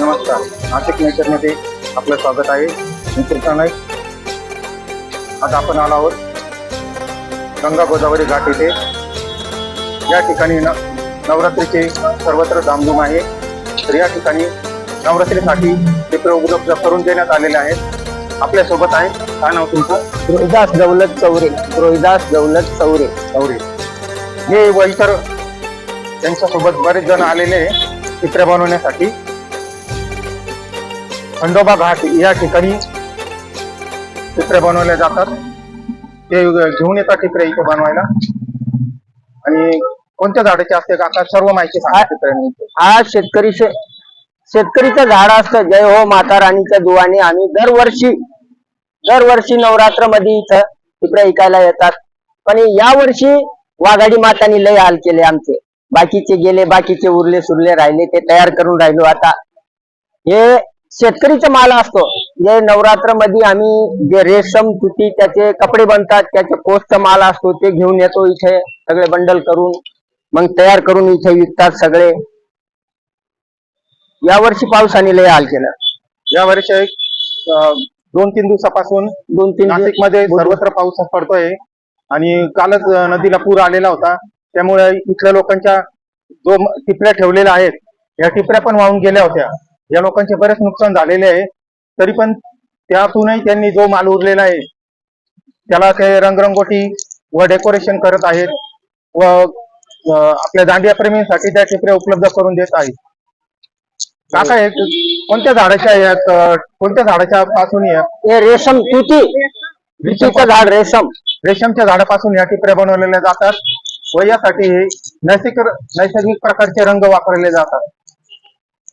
नमस्कार. नाशिक नेचरमध्ये आपलं स्वागत आहे. मी कृष्णा नाईक. आज आपण आलो आहोत गंगा गोदावरी घाट येथे या ठिकाणी न नवरात्रीचे सर्वत्र धामधूम आहे. तर या ठिकाणी नवरात्रीसाठी टिपरे उपलब्ध करून देण्यात आलेले आहेत. आपल्यासोबत आहे. काय नाव तुमचं? रोहिदास दौलत चौरे. रोहिदास दौलत चौरे. चौरे. हे व इतर त्यांच्यासोबत बरेच जण आलेले चित्रे बनवण्यासाठी. खंडोबा घाट या ठिकाणी चित्रे बनवले जातात. ते घेऊन येतात चित्रे इथे बनवायला. आणि कोणत्या झाडाचे असते काका सर्व माहिती सांगा हा शेतकरी शे- शेतकरीचं झाड असतं. जय हो माता राणीच्या दुवाने आम्ही दरवर्षी दरवर्षी नवरात्रमध्ये इथं टिपऱ्या ऐकायला येतात. पण या वर्षी वाघाडी मातानी लय हाल केले आमचे. बाकीचे गेले बाकीचे उरले सुरले राहिले ते तयार करून राहिलो. आता हे शेतकरीचा माल असतो. जे नवरात्रमध्ये आम्ही जे रेशम तुती त्याचे कपडे बनतात त्याचे कोसचा माल असतो ते घेऊन येतो इथे सगळे बंडल करून मग तयार करून इथे विकतात सगळे. या वर्षी पावसाने लय हाल केलं. या वर्षी एक दोन तीन दिवसापासून दोन तीन दिवस- नाशिकमध्ये सर्वत्र पाऊस पडतोय आणि कालच नदीला पूर आलेला होता. त्यामुळे इथल्या लोकांच्या जो टिपऱ्या ठेवलेल्या आहेत या टिपऱ्या पण वाहून गेल्या होत्या. या लोकांचे बरेच नुकसान झालेले आहे. तरी पण त्यातूनही त्यांनी जो माल उरलेला आहे त्याला ते रंगरंगोटी व डेकोरेशन करत आहेत व आपल्या दांडिया प्रेमींसाठी त्या टिपऱ्या उपलब्ध करून देत आहेत. काका हे कोणत्या झाडाच्या आहेत? कोणत्या झाडाच्या पासून या? हे रेशम तुती. तुतीचं झाड रेशम. रेशमच्या झाडापासून या टिपऱ्या बनवलेल्या जातात व यासाठी हे नैसर्गिक नैसर्गिक प्रकारचे रंग वापरले जातात.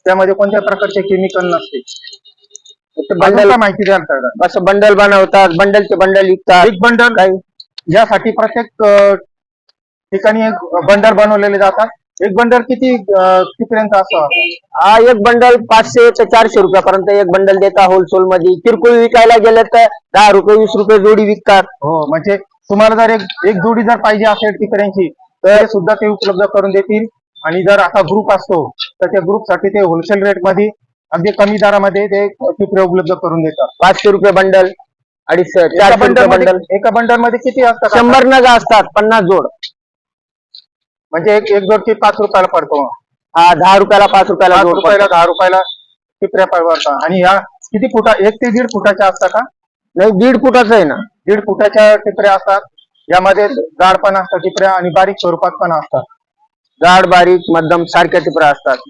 त्यामध्ये कोणत्या प्रकारचे केमिकल नसते. बंडल माहिती द्याल का असं बंडल बनवतात बंडलचे बंडल विकतात. एक बंडल काही यासाठी प्रत्येक ठिकाणी एक बंडल बनवलेले जातात. एक बंडल किती कितीपर्यंत असतं हा एक बंडल पाचशे ते चारशे रुपयापर्यंत एक बंडल देता होलसेल मध्ये किरकोळ विकायला गेलं तर दहा रुपये वीस रुपये जोडी विकतात. हो म्हणजे तुम्हाला जर एक एक जोडी जर पाहिजे असेल टिपऱ्यांची तर सुद्धा ते उपलब्ध करून देतील. आणि जर असा ग्रुप असतो तर त्या ग्रुपसाठी ते होलसेल रेटमध्ये अगदी कमी दरामध्ये ते टिपरे उपलब्ध करून देतात. पाचशे रुपये बंडल अडीचशे बंडल बंडल एका बंडलमध्ये किती असतात? शंभर नग असतात पन्नास जोड. म्हणजे एक एक जोड पाच रुपयाला पडतो. हा दहा रुपयाला पाच रुपयाला पाच जोड रुपयाला. दहा रुपयाला टिपऱ्या पडतात आणि ह्या किती फुटा एक ते दीड फुटाच्या असतात का? नाही दीड फुटाचं आहे ना. दीड फुटाच्या टिपऱ्या असतात. यामध्ये जाड पण असतात टिपऱ्या आणि बारीक स्वरूपात पण असतात. जाड बारीक मध्यम सारख्या टिपऱ्या असतात.